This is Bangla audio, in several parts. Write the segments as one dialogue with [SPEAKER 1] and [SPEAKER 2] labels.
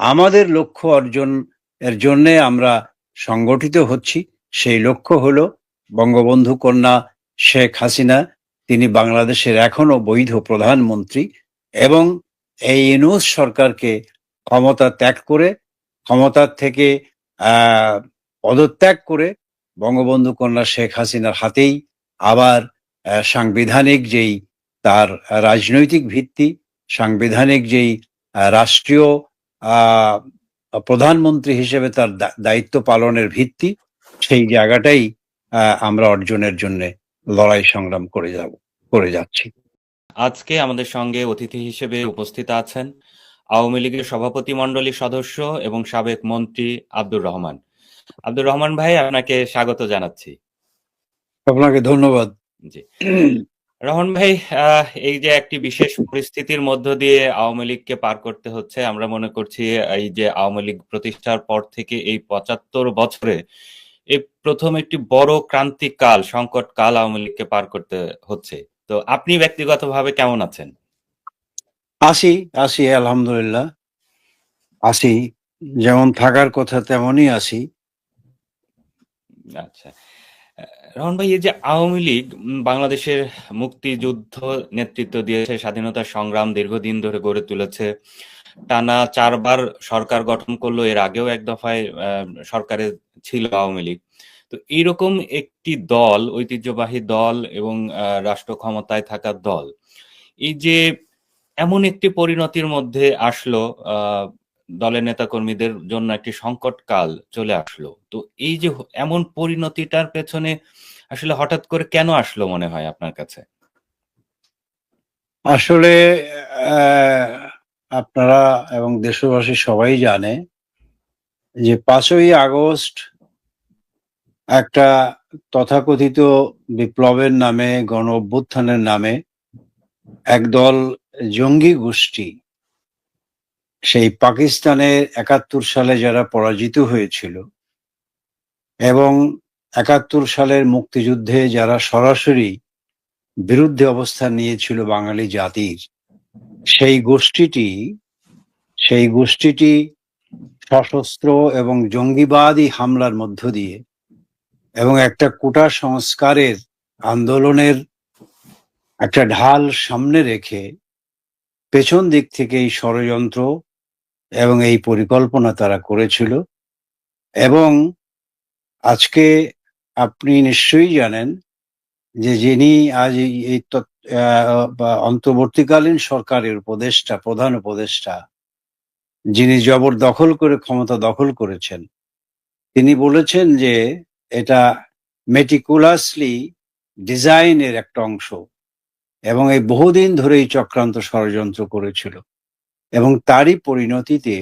[SPEAKER 1] আমাদের লক্ষ্য অর্জন এর জন্য আমরা সংগঠিত হচ্ছি। সেই লক্ষ্য হলো বঙ্গবন্ধু কন্যা শেখ হাসিনা, তিনি বাংলাদেশের এখনও বৈধ প্রধানমন্ত্রী এবং এই ইনুস সরকারকে ক্ষমতা ত্যাগ করে, ক্ষমতার থেকে পদত্যাগ করে বঙ্গবন্ধু কন্যা শেখ হাসিনার হাতেই আবার সাংবিধানিক যেই তার রাজনৈতিক ভিত্তি, সাংবিধানিক যেই রাষ্ট্রীয় প্রধানমন্ত্রী হিসেবে তার দায়িত্ব পালনের ভিত্তি সেই জায়গাটাই আমরা অর্জনের জন্য লড়াই সংগ্রাম করে যাব করে যাচ্ছি।
[SPEAKER 2] আজকে আমাদের সঙ্গে অতিথি হিসেবে উপস্থিত আছেন আওয়ামী লীগের সভাপতি মণ্ডলীর সদস্য এবং সাবেক মন্ত্রী আব্দুর রহমান। আব্দুর রহমান ভাই আপনাকে স্বাগত জানাচ্ছি।
[SPEAKER 1] আপনাকে ধন্যবাদ।
[SPEAKER 2] জি। রহমান ভাই এই যে একটি বিশেষ পরিস্থিতির মধ্য দিয়ে আওয়ামী লীগকে পার করতে হচ্ছে আমরা মনে করছি এই যে আওয়ামী লীগ প্রতিষ্ঠার পর থেকে এই পঁচাত্তর বছরে এই প্রথম একটি বড় ক্রান্তিকাল সংকট কাল আওয়ামী লীগকে পার করতে হচ্ছে। তো আপনি ব্যক্তিগতভাবে কেমন আছেন?
[SPEAKER 1] আসি আসি আলহামদুলিল্লাহ। আসি যেমন থাকার কথা তেমনই আসি।
[SPEAKER 2] আচ্ছা। আহ, রহমান ভাই এই যে আওয়ামী লীগ বাংলাদেশের মুক্তিযুদ্ধ নেতৃত্ব দিয়েছে স্বাধীনতা সংগ্রাম দীর্ঘদিন ধরে গড়ে তুলেছে টানা চারবার সরকার গঠন করল এর আগেও এক দফায় সরকারে ছিল আওয়ামী লীগ। তো এইরকম একটি দল ঐতিহ্যবাহী দল এবং রাষ্ট্র ক্ষমতায় থাকা দল এই যে এমন একটি পরিণতির মধ্যে আসলো দলের নেতাকর্মীদের জন্য একটি সংকটকাল চলে আসলো। তো এই যে এমন পরিণতিটার পেছনে আসলে হঠাৎ করে কেন আসলো মনে হয় আপনার কাছে?
[SPEAKER 1] আসলে আপনারা এবং দেশবাসী সবাই জানে যে পাঁচই আগস্ট একটা তথাকথিত বিপ্লবের নামে গণ অভ্যুত্থানের নামে একদল জঙ্গি গোষ্ঠী সেই পাকিস্তানের একাত্তর সালে যারা পরাজিত হয়েছিল এবং একাত্তর সালের মুক্তিযুদ্ধে যারা সরাসরি বিরুদ্ধে অবস্থান নিয়েছিল বাঙালি জাতির, সেই গোষ্ঠীটি সেই গোষ্ঠীটি সশস্ত্র এবং জঙ্গিবাদী হামলার মধ্য দিয়ে এবং একটা কোটা সংস্কারের আন্দোলনের একটা ঢাল সামনে রেখে পেছন দিক থেকে এই ষড়যন্ত্র এবং এই পরিকল্পনা তারা করেছিল। এবং আজকে আপনি নিশ্চয়ই জানেন যে যিনি আজ এই অন্তর্বর্তীকালীন সরকারের উপদেষ্টা, প্রধান উপদেষ্টা, যিনি জবরদখল করে, ক্ষমতা দখল করেছেন, তিনি বলেছেন যে এটা মেটিকুলাসলি ডিজাইনের একটা অংশ এবং এই বহুদিন ধরে এই চক্রান্ত ষড়যন্ত্র করেছিল। এবং তারই পরিণতিতে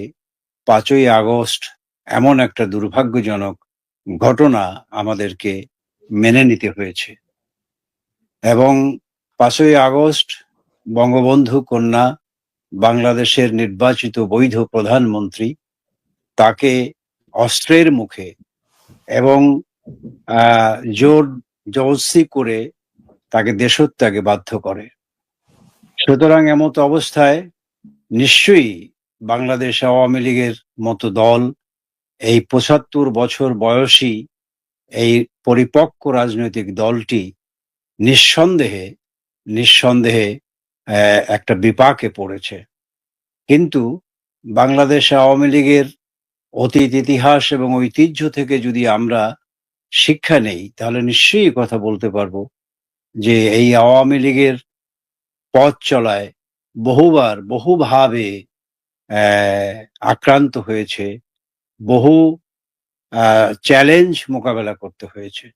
[SPEAKER 1] পাঁচই আগস্ট এমন একটা দুর্ভাগ্যজনক ঘটনা আমাদেরকে মেনে নিতে হয়েছে। এবং পাঁচই আগস্ট বঙ্গবন্ধু কন্যা বাংলাদেশের নির্বাচিত বৈধ প্রধানমন্ত্রী তাকে অস্ত্রের মুখে এবং জোর জবস্তি করে তাকে দেশত্যাগে বাধ্য করে। সুতরাং এমত অবস্থায় নিশ্চয়ই বাংলাদেশ আওয়ামী লীগের মতো দল এই পঁচাত্তর বছর বয়সী এই পরিপক্ক রাজনৈতিক দলটি নিঃসন্দেহে নিঃসন্দেহে একটা বিপাকে পড়েছে। কিন্তু বাংলাদেশ আওয়ামী লীগের অতীত ইতিহাস এবং ঐতিহ্য থেকে যদি আমরা শিক্ষা নেই, তাহলে নিশ্চয়ই কথা বলতে পারব যে এই আওয়ামী লীগের পথ চলায় বহুবার, বহুভাবে আক্রান্ত হয়েছে, বহু চ্যালেঞ্জ মোকাবেলা করতে হয়েছে।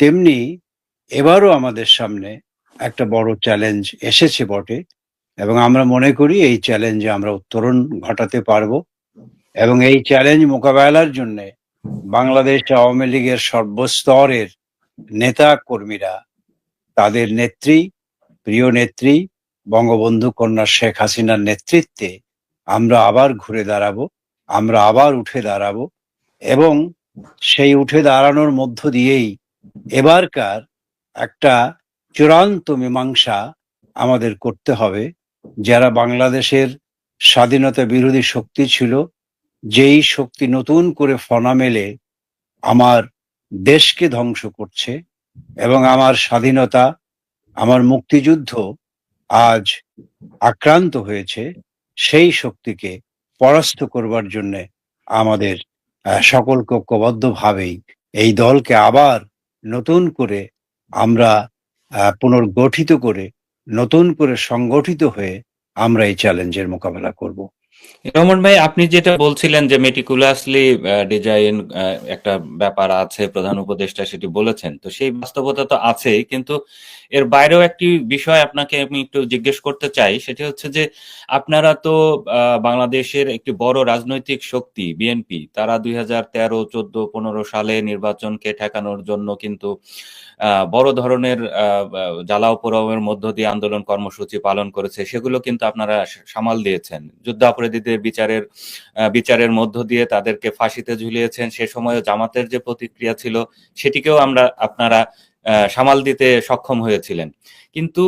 [SPEAKER 1] তেমনি এবারও আমাদের সামনে একটা বড় চ্যালেঞ্জ এসেছে বটে এবং আমরা মনে করি এই চ্যালেঞ্জে আমরা উত্তরণ ঘটাতে পারব এবং এই চ্যালেঞ্জ মোকাবেলার জন্য বাংলাদেশ আওয়ামী লীগের সর্বস্তরের নেতা কর্মীরা, তাদের নেত্রী, প্রিয় নেত্রী বঙ্গবন্ধু কন্যা শেখ হাসিনার নেতৃত্বে আমরা আবার ঘুরে দাঁড়াবো, আমরা আবার উঠে দাঁড়াবো এবং সেই উঠে দাঁড়ানোর মধ্য দিয়েই এবারকার একটা চূড়ান্ত মীমাংসা আমাদের করতে হবে। যারা বাংলাদেশের স্বাধীনতা বিরোধী শক্তি ছিল, যেই শক্তি নতুন করে ফনা মেলে আমার দেশকে ধ্বংস করছে এবং আমার স্বাধীনতা, আমার মুক্তিযুদ্ধ আজ আক্রান্ত হয়েছে সেই শক্তিকে পরাস্ত করবার জন্য আমাদের আহ, সকলকে ঐক্যবদ্ধভাবেই এই দলকে আবার নতুন করে আমরা পুনর্গঠিত করে নতুন করে সংগঠিত হয়ে আমরা এই চ্যালেঞ্জের মোকাবেলা করব।
[SPEAKER 2] রহমান ভাই, আপনি যেটা বলছিলেন যে মেটিকুলাসলি ডিজাইন একটা ব্যাপার আছে, প্রধান উপদেষ্টা সেটি বলেছেন, তো সেই বাস্তবতা তো আছেই, কিন্তু এর বাইরেও একটি বিষয় আপনাকে আমি একটু জিজ্ঞেস করতে চাই, সেটি হচ্ছে যে আপনারা তো বাংলাদেশের একটি বড় রাজনৈতিক শক্তি, বিএনপি, তারা দুই হাজার তেরো, চোদ্দ, পনেরো সালে নির্বাচনকে ঠেকানোর জন্য কিন্তু বড় ধরনের জ্বালাও পোড়াওয়ের মধ্য দিয়ে আন্দোলন কর্মসূচি পালন করেছে, সেগুলো কিন্তু আপনারা সামাল দিয়েছেন, যুদ্ধাপরাধীদের বিচারের বিচারের মধ্য দিয়ে তাদেরকে ফাঁসিতে ঝুলিয়েছেন। সে সময় জামাতের যে প্রতিক্রিয়া ছিল, সেটিকেও আমরা আপনারা সামাল দিতে সক্ষম হয়েছিলেন। কিন্তু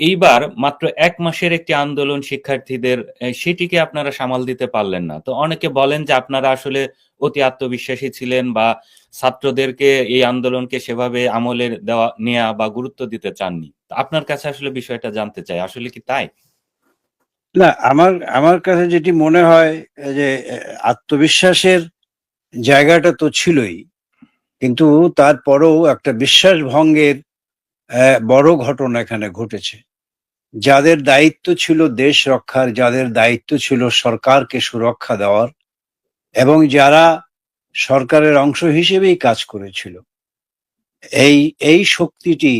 [SPEAKER 2] এইবার মাত্র এক মাসের একটি আন্দোলন শিক্ষার্থীদের সেটিকে আপনারা সামাল দিতে পারলেন না। তো অনেকে বলেন যে আপনারা আসলে অতি আত্মবিশ্বাসী ছিলেন বা ছাত্রদেরকে এই আন্দোলনকে সেভাবে আমলের দেওয়া নেওয়া বা গুরুত্ব দিতে চাননি। আপনার কাছে আসলে বিষয়টা জানতে চাই। আসলে কি তাই?
[SPEAKER 1] না, আমার আমার কাছে যেটি মনে হয় যে আত্মবিশ্বাসের জায়গাটা তো ছিলই, কিন্তু তারপরেও একটা বিশ্বাস ভঙ্গের বড় ঘটনা এখানে ঘটেছে। যাদের দায়িত্ব ছিল দেশ রক্ষার, যাদের দায়িত্ব ছিল সরকারকে সুরক্ষা দেওয়ার, এবং যারা সরকারের অংশ হিসেবেই কাজ করেছিল, এই এই শক্তিটি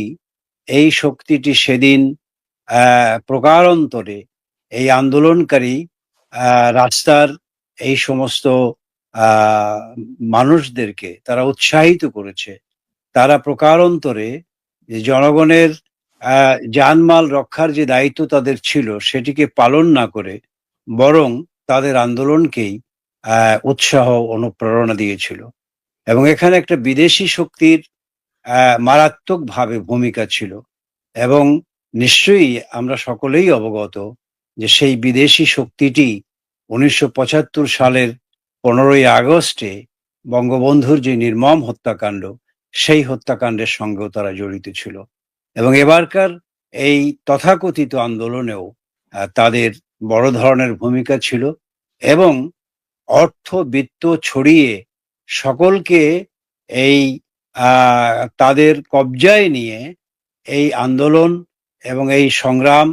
[SPEAKER 1] এই শক্তিটি সেদিন প্রকারান্তরে এই আন্দোলনকারী রাস্তার এই সমস্ত মানুষদেরকে তারা উৎসাহিত করেছে। তারা প্রকারান্তরে জনগণের জানমাল রক্ষার যে দায়িত্ব তাদের ছিল সেটিকে পালন না করে বরং তাদের আন্দোলনকেই উৎসাহ অনুপ্রেরণা দিয়েছিল। এবং এখানে একটা বিদেশি শক্তির মারাত্মকভাবে ভূমিকা ছিল। এবং নিশ্চয়ই আমরা সকলেই অবগত যে সেই বিদেশি শক্তিটি উনিশশো পঁচাত্তর সালের পনেরোই আগস্টে বঙ্গবন্ধুর যে নির্মম হত্যাকাণ্ড, সেই হত্যাকাণ্ডের সঙ্গেও তারা জড়িত ছিল। এবং এবারকার এই তথাকথিত আন্দোলনেও তাদের বড় ধরনের ভূমিকা ছিল এবং অর্থ বিত্ত ছড়িয়ে সকলকে এই তাদের কবজায় নিয়ে এই আন্দোলন এবং এই সংগ্রাম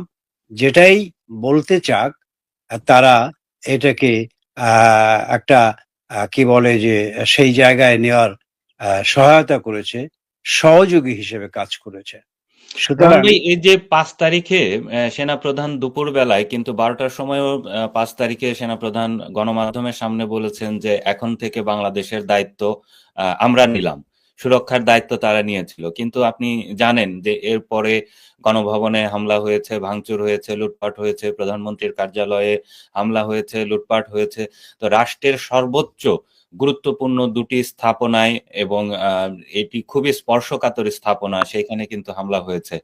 [SPEAKER 1] যেটাই বলতে চাক, তারা এটাকে একটা কি বলে যে, সেই জায়গায় নেওয়ার সহায়তা করেছে, সহযোগী হিসেবে কাজ করেছে। সুতরাং
[SPEAKER 2] এই যে পাঁচ তারিখে সেনাপ্রধান দুপুর বেলায় কিন্তু বারোটার সময়ও পাঁচ তারিখে সেনাপ্রধান গণমাধ্যমের সামনে বলেছেন যে, এখন থেকে বাংলাদেশের দায়িত্ব আমরা নিলাম। সুরক্ষার দায়িত্ব তারা নিয়েছিল। কিন্তু আপনি জানেন যে এরপরে গণভবনে হামলা হয়েছে, ভাঙচুর হয়েছে, লুটপাট হয়েছে, প্রধানমন্ত্রীর কার্যালয়ে হামলা হয়েছে, লুটপাট হয়েছে। তো রাষ্ট্রের সর্বোচ্চ গুরুত্বপূর্ণ দুটি স্থাপনায় এবং এটি খুবই স্পর্শকাতর স্থাপনা সেখানে কিন্তু হামলা হয়েছে।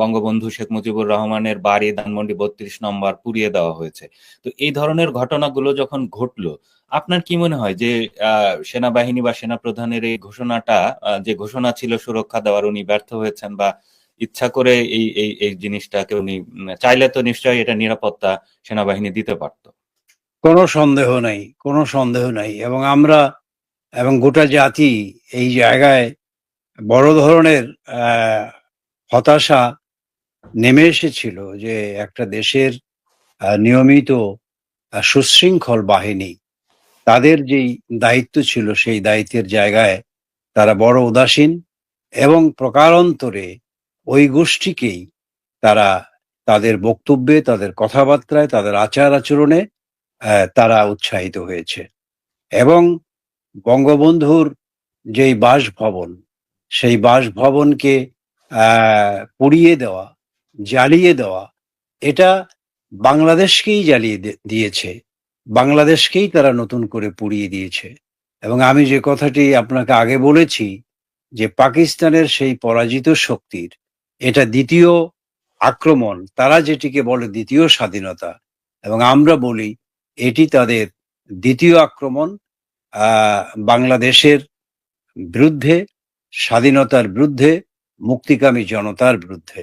[SPEAKER 2] বঙ্গবন্ধু শেখ মুজিবুর রহমানের বাড়ি ধানমন্ডি বত্রিশ নম্বর পুড়িয়ে দেওয়া হয়েছে। তো এই ধরনের ঘটনাগুলো যখন ঘটলো, আপনার কি মনে হয় যে সেনাবাহিনী বা সেনা প্রধানের এই ঘোষণাটা যে ঘোষণা ছিল সুরক্ষা দেওয়ার উনি ব্যর্থ হয়েছেন বা ইচ্ছা করে এই এই জিনিসটাকে উনি, চাইলে তো নিশ্চয়ই এটা নিরাপত্তা সেনাবাহিনী দিতে পারতো।
[SPEAKER 1] কোনো সন্দেহ নাই, কোনো সন্দেহ নাই। এবং আমরা এবং গোটা জাতি এই জায়গায় বড় ধরনের হতাশা নেমে এসেছিল যে একটা দেশের নিয়মিত সুশৃঙ্খল বাহিনী তাদের যেই দায়িত্ব ছিল সেই দায়িত্বের জায়গায় তারা বড় উদাসীন এবং প্রকারান্তরে ওই গোষ্ঠীকেই তারা তাদের বক্তব্যে, তাদের কথাবার্তায়, তাদের আচার আচরণে তারা উৎসাহিত হয়েছে। এবং বঙ্গবন্ধুর যেই বাসভবন, সেই বাসভবনকে পুড়িয়ে দেওয়া, জ্বালিয়ে দেওয়া, এটা বাংলাদেশকেই জ্বালিয়ে দিয়েছে। বাংলাদেশকেই তারা নতুন করে পুড়িয়ে দিয়েছে। এবং আমি যে কথাটি আপনাকে আগে বলেছি যে পাকিস্তানের সেই পরাজিত শক্তির, এটা দ্বিতীয় আক্রমণ, তারা যেটিকে বলে দ্বিতীয় স্বাধীনতা, এবং আমরা বলি এটি তাদের দ্বিতীয় আক্রমণ বাংলাদেশের বিরুদ্ধে, স্বাধীনতার বিরুদ্ধে, মুক্তিকামী জনতার বিরুদ্ধে।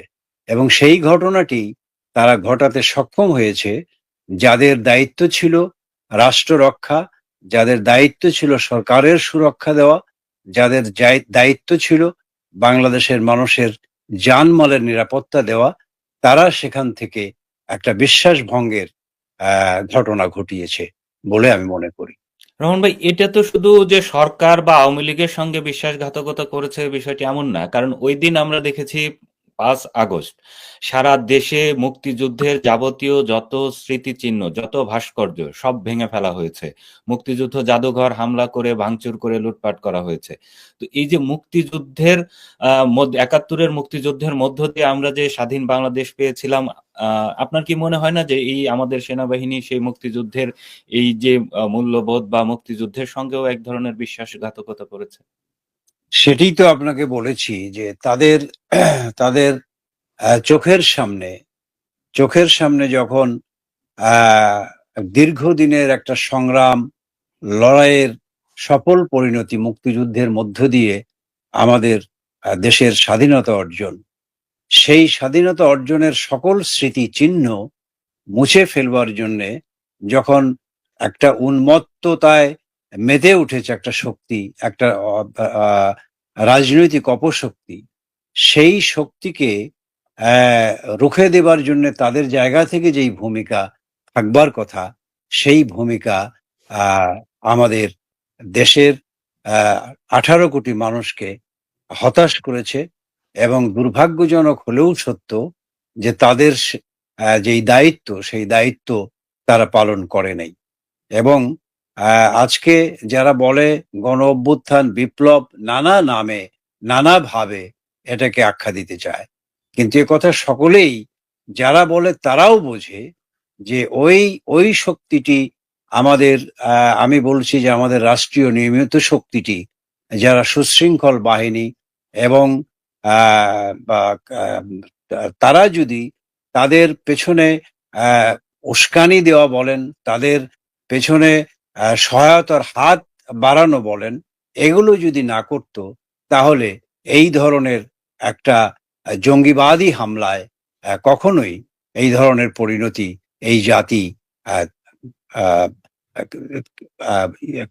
[SPEAKER 1] এবং সেই ঘটনাটি তারা ঘটাতে সক্ষম হয়েছে, যাদের দায়িত্ব ছিল রাষ্ট্র রক্ষা, যাদের দায়িত্ব ছিল সরকারের সুরক্ষা দেওয়া, যাদের দায়িত্ব ছিল বাংলাদেশের মানুষের জানমালের নিরাপত্তা দেওয়া, তারা সেখান থেকে একটা বিশ্বাস ভঙ্গের ঘটনা ঘটিয়েছে বলে আমি মনে করি।
[SPEAKER 2] রহমান ভাই, এটা তো শুধু যে সরকার বা আওয়ামী লীগের সঙ্গে বিশ্বাসঘাতকতা করেছে বিষয়টি এমন না, কারণ ওই দিন আমরা দেখেছি পাঁচ আগস্ট। সারা দেশে মুক্তিযুদ্ধের যাবতীয় যত স্মৃতিচিহ্ন, যত ভাস্কর্য সব ভেঙে ফেলা হয়েছে। মুক্তিযুদ্ধ জাদুঘর হামলা করে, ভাঙচুর করে লুটপাট করা হয়েছে। তো এই যে মুক্তিযুদ্ধের, আহ একাত্তরের মুক্তিযুদ্ধের মধ্য দিয়ে আমরা যে স্বাধীন বাংলাদেশ পেয়েছিলাম আপনার কি মনে হয় না যে এই আমাদের সেনাবাহিনী সেই মুক্তিযুদ্ধের এই যে মূল্যবোধ বা মুক্তিযুদ্ধের সঙ্গেও এক ধরনের বিশ্বাসঘাতকতা করেছে?
[SPEAKER 1] সেটাই তো আপনাকে বলেছি যে তাদের তাদের চোখের সামনে চোখের সামনে যখন দীর্ঘদিনের একটা সংগ্রাম, লড়াইয়ের সফল পরিণতি মুক্তিযুদ্ধের মধ্য দিয়ে আমাদের দেশের স্বাধীনতা অর্জন, সেই স্বাধীনতা অর্জনের সকল স্মৃতি চিহ্ন মুছে ফেলবার জন্যে যখন একটা উন্মত্ততায় মেতে উঠেছে একটা শক্তি, একটা রাজনৈতিক অপশক্তি। সেই শক্তিকে রুখে দেবার জন্য তাদের জায়গা থেকে যেই ভূমিকা থাকবার কথা, সেই ভূমিকা আমাদের দেশের আঠারো কোটি মানুষকে হতাশ করেছে এবং দুর্ভাগ্যজনক হলেও সত্য যে তাদের যেই দায়িত্ব, সেই দায়িত্ব তারা পালন করে নাই। এবং আজকে যারা বলে গণ অভ্যুত্থান বিপ্লব নানা নামে, নানা ভাবে এটাকে আখ্যা দিতে চায়। কিন্তু এ কথা সকলেই যারা বলে তারাও বোঝে যে ওই ওই শক্তিটি আমাদের আমি বলছি যে আমাদের রাষ্ট্রীয় নিয়মিত শক্তিটি, যারা সুশৃঙ্খল বাহিনী এবং তারা যদি তাদের পেছনে উস্কানি দেওয়া বলেন, তাদের পেছনে সহায়তার হাত বাড়ানো বলেন, এগুলো যদি না করত, তাহলে এই ধরনের একটা জঙ্গিবাদী হামলায় কখনোই এই ধরনের পরিণতি এই জাতি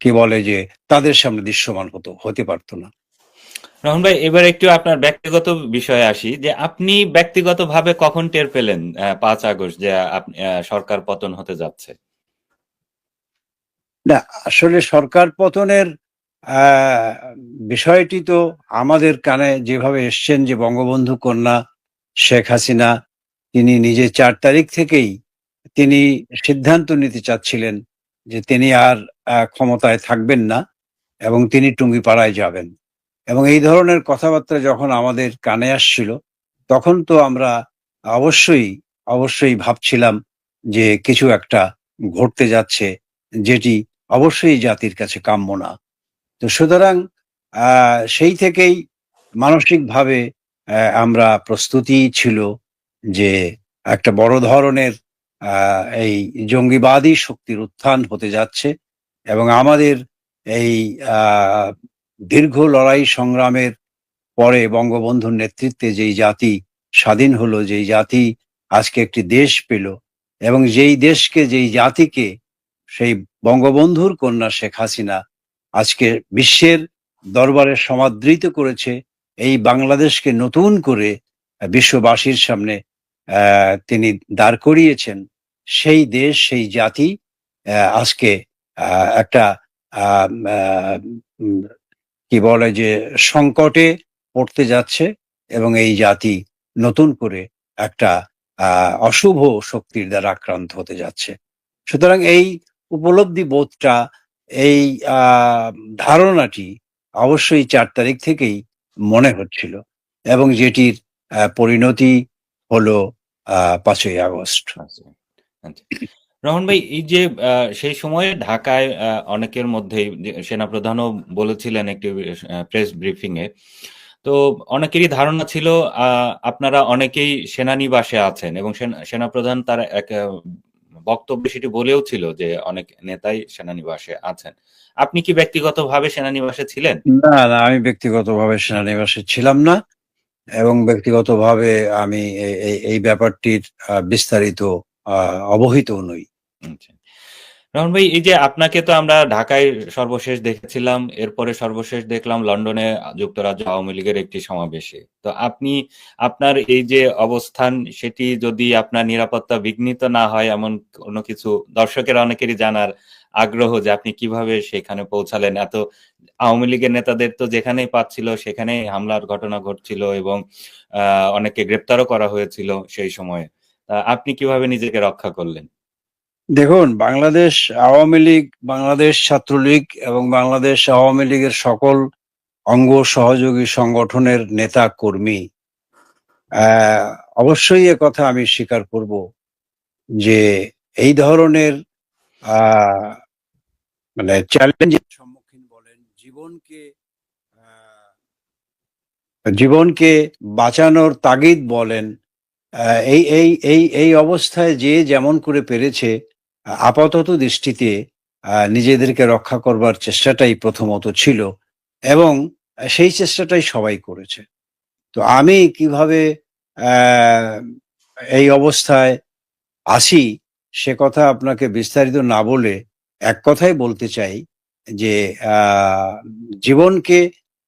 [SPEAKER 1] কি বলে যে তাদের সামনে দৃশ্যমান হতো, হতে পারতো না।
[SPEAKER 2] রহন ভাই, এবার একটু আপনার ব্যক্তিগত বিষয়ে আসি, যে আপনি ব্যক্তিগতভাবে কখন টের পেলেন পাঁচ আগস্ট যে সরকার পতন হতে যাচ্ছে?
[SPEAKER 1] না, আসলে সরকার পতনের বিষয়টি তো আমাদের কানে যেভাবে এসছেন যে বঙ্গবন্ধু কন্যা শেখ হাসিনা, তিনি নিজে চার তারিখ থেকেই তিনি সিদ্ধান্ত নিতে চাচ্ছিলেন যে তিনি আর ক্ষমতায় থাকবেন না এবং তিনি টুঙ্গিপাড়ায় যাবেন। এবং এই ধরনের কথাবার্তা যখন আমাদের কানে আসছিল, তখন তো আমরা অবশ্যই অবশ্যই ভাবছিলাম যে কিছু একটা ঘটতে যাচ্ছে যেটি অবশ্যই জাতির কাছে কাম্য না। তো সুতরাং সেই থেকেই মানসিকভাবে আমরা প্রস্তুতি ছিল যে একটা বড় ধরনের এই জঙ্গিবাদী শক্তির উত্থান হতে যাচ্ছে এবং আমাদের এই দীর্ঘ লড়াই সংগ্রামের পরে বঙ্গবন্ধুর নেতৃত্বে যেই জাতি স্বাধীন হলো, যেই জাতি আজকে একটি দেশ পেল এবং যেই দেশকে, যেই জাতিকে সেই বঙ্গবন্ধুর কন্যা শেখ হাসিনা আজকে বিশ্বের দরবারে সমাদৃত করেছে এই বাংলাদেশকে নতুন করে বিশ্ববাসীর সামনে তিনি দাঁড় করিয়েছেন। সেই দেশ, সেই জাতি আজকে একটা কি বলে যে সংকটে পড়তে যাচ্ছে এবং এই জাতি নতুন করে একটা অশুভ শক্তির দ্বারা আক্রান্ত হতে যাচ্ছে। সুতরাং এই উপলব্ধি বোধটা এই ধারণাটি অবশ্যই চার তারিখ থেকেই মনে হচ্ছিল এবং যেটির পরিণতি হলো পাঁচই আগস্ট
[SPEAKER 2] আচ্ছা। রহমান ভাই, এই যে সেই সময়ে ঢাকায় অনেকের মধ্যেই যে সেনাপ্রধানও বলেছিলেন একটি প্রেস ব্রিফিং এ তো অনেকেরই ধারণা ছিল আপনারা অনেকেই সেনানিবাসে আছেন এবং সেনা- সেনাপ্রধান তার এক বক্তব্য সেটি বলেও ছিল যে অনেক নেতাই সেনানিবাসে আছেন। আপনি কি ব্যক্তিগতভাবে সেনানিবাসে ছিলেন?
[SPEAKER 1] না না আমি ব্যক্তিগতভাবে সেনানিবাসে ছিলাম না এবং ব্যক্তিগতভাবে আমি এই ব্যাপারটির বিস্তারিত আহ, অবহিত নই।
[SPEAKER 2] আচ্ছা। রহমান ভাই, এই যে আপনাকে তো আমরা ঢাকায় সর্বশেষ দেখেছিলাম, এরপরে সর্বশেষ দেখলাম লন্ডনে যুক্তরাজ্য আওয়ামী লীগের একটি সমাবেশে। তো আপনি, আপনার এই যে অবস্থান, সেটি যদি আপনার নিরাপত্তা বিঘ্নিত না হয়, এমন কোনো কিছু দর্শকের অনেকেরই জানার আগ্রহ যে আপনি কীভাবে সেখানে পৌঁছালেন? এত আওয়ামী লীগের নেতাদের তো যেখানেই পাচ্ছিল, সেখানেই হামলার ঘটনা ঘটছিল এবং অনেককে গ্রেপ্তারও করা হয়েছিল সেই সময়ে। আপনি কীভাবে নিজেকে রক্ষা করলেন?
[SPEAKER 1] দেখুন, বাংলাদেশ আওয়ামী লীগ, বাংলাদেশ ছাত্রলীগ এবং বাংলাদেশ আওয়ামী লীগের সকল অঙ্গ সহযোগী সংগঠনের নেতা কর্মী অবশ্যই কথা আমি স্বীকার করব যে এই ধরনের মানে চ্যালেঞ্জের সম্মুখীন বলেন, জীবনকে জীবনকে বাঁচানোর তাগিদ বলেন এই এই এই এই অবস্থায় যে যেমন করে পেরেছে আপাতত দৃষ্টিতে নিজেদেরকে রক্ষা করবার চেষ্টাটাই প্রথমত ছিল এবং সেই চেষ্টাটাই সবাই করেছে। তো আমি কীভাবে এই অবস্থায় আসি সে কথা আপনাকে বিস্তারিত না বলে এক কথাই বলতে চাই যে জীবনকে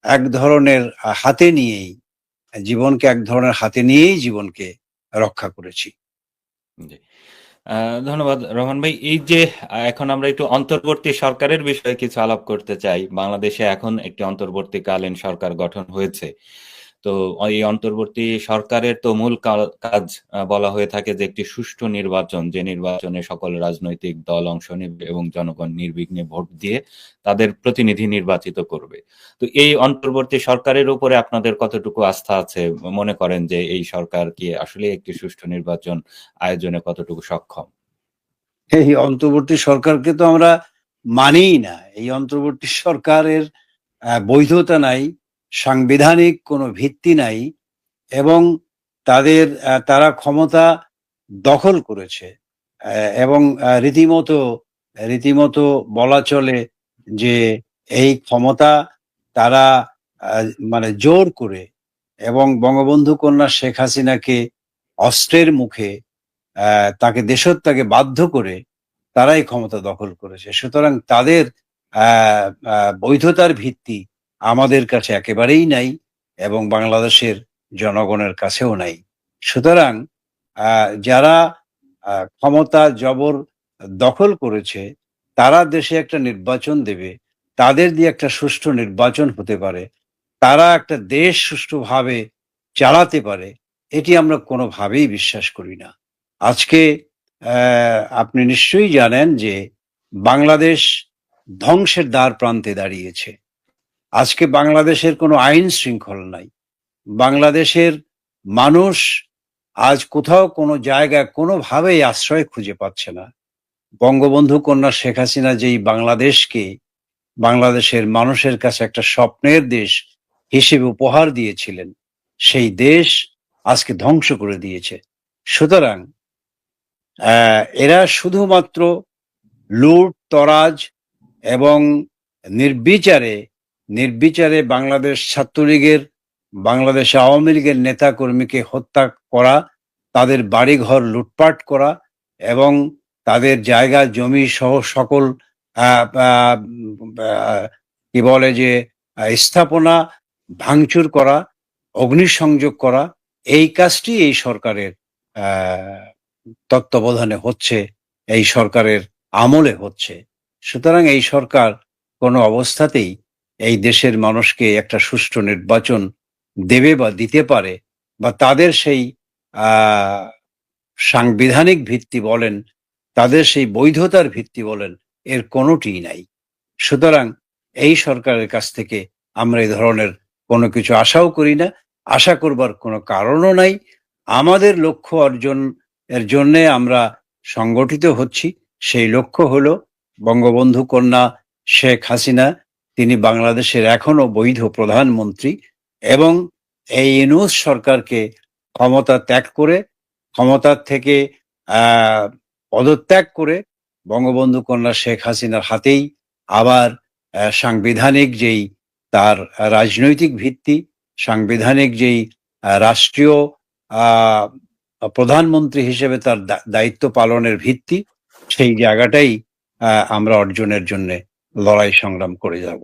[SPEAKER 1] এক ধরনের হাতে নিয়েই, জীবনকে এক ধরনের হাতে নিয়েই জীবনকে রক্ষা করেছি।
[SPEAKER 2] ধন্যবাদ। রহমান ভাই, এই যে এখন আমরা একটু অন্তর্বর্তী সরকারের বিষয়ে কিছু আলাপ করতে চাই। বাংলাদেশে এখন একটি অন্তর্বর্তীকালীন সরকার গঠন হয়েছে। তো এই অন্তর্বর্তী সরকারের তো মূল কাজ বলা হয়ে থাকে যে একটি সুষ্ঠু নির্বাচন, যে নির্বাচনে সকল রাজনৈতিক দল অংশ নেবে এবং জনগণ নির্বিঘ্নে ভোট দিয়ে তাদের প্রতিনিধি নির্বাচিত করবে। তো এই অন্তর্বর্তী সরকারের উপরে আপনাদের কতটুকু আস্থা আছে? মনে করেন যে এই সরকার কি আসলে একটি সুষ্ঠু নির্বাচন আয়োজনে কতটুকু সক্ষম?
[SPEAKER 1] এই অন্তর্বর্তী সরকারকে তো আমরা মানিই না। এই অন্তর্বর্তী সরকারের বৈধতা নাই। সাংবিধানিক কোনো ভিত্তি নাই এবং তাদের তারা ক্ষমতা দখল করেছে এবং রীতিমতো রীতিমতো বলা চলে যে এই ক্ষমতা তারা মানে জোর করে এবং বঙ্গবন্ধু কন্যা শেখ হাসিনাকে অস্ত্রের মুখে তাকে দেশত্যাগে বাধ্য করে তারাই ক্ষমতা দখল করেছে। সুতরাং তাদের বৈধতার ভিত্তি আমাদের কাছে একেবারেই নাই এবং বাংলাদেশের জনগণের কাছেও নাই। সুতরাং যারা ক্ষমতা জবর দখল করেছে, তারা দেশে একটা নির্বাচন দেবে, তাদের দিয়ে একটা সুষ্ঠু নির্বাচন হতে পারে, তারা একটা দেশ সুষ্ঠুভাবে চালাতে পারে, এটি আমরা কোনোভাবেই বিশ্বাস করি না। আজকে আপনি নিশ্চয়ই জানেন যে বাংলাদেশ ধ্বংসের দ্বার প্রান্তে দাঁড়িয়েছে। আজকে বাংলাদেশের কোনো আইন শৃঙ্খলা নাই। বাংলাদেশের মানুষ আজ কোথাও কোনো জায়গায় কোনোভাবেই আশ্রয় খুঁজে পাচ্ছে না। বঙ্গবন্ধু কন্যা শেখ হাসিনা যেই বাংলাদেশকে বাংলাদেশের মানুষের কাছে একটা স্বপ্নের দেশ হিসেবে উপহার দিয়েছিলেন, সেই দেশ আজকে ধ্বংস করে দিয়েছে। সুতরাং এরা শুধুমাত্র লুট, তরাজ এবং নির্বিচারে নির্বিচারে বাংলাদেশ ছাত্রলীগের, বাংলাদেশ আওয়ামী লীগের নেতা কর্মীকে হত্যা করা, তাদের বাড়িঘর লুটপাট করা এবং তাদের জায়গা, জমি সহ সকল কি বলে যে, স্থাপনা ভাঙচুর করা, অগ্নিসংযোগ করা, এই কাজটি এই সরকারের তত্ত্বাবধানে হচ্ছে, এই সরকারের আমলে হচ্ছে। সুতরাং এই সরকার কোনো অবস্থাতেই এই দেশের মানুষকে একটা সুষ্ঠু নির্বাচন দেবে বা দিতে পারে বা তাদের সেই সাংবিধানিক ভিত্তি বলেন, তাদের সেই বৈধতার ভিত্তি বলেন, এর কোনোটিই নাই। সুতরাং এই সরকারের কাছ থেকে আমরা এই ধরনের কোনো কিছু আশাও করি না। আশা করবার কোনো কারণও নাই। আমাদের লক্ষ্য অর্জন, এর জন্যে আমরা সংগঠিত হচ্ছি। সেই লক্ষ্য হলো বঙ্গবন্ধু কন্যা শেখ হাসিনা তিনি বাংলাদেশের এখনও বৈধ প্রধানমন্ত্রী এবং এই ইনুস সরকারকে ক্ষমতা ত্যাগ করে, ক্ষমতার থেকে পদত্যাগ করে বঙ্গবন্ধু কন্যা শেখ হাসিনার হাতেই আবার সাংবিধানিক যেই তার রাজনৈতিক ভিত্তি, সাংবিধানিক যেই রাষ্ট্রীয় প্রধানমন্ত্রী হিসেবে তার দায়িত্ব পালনের ভিত্তি, সেই জায়গাটাই আমরা অর্জনের জন্য লড়াই সংগ্রাম করে যাব।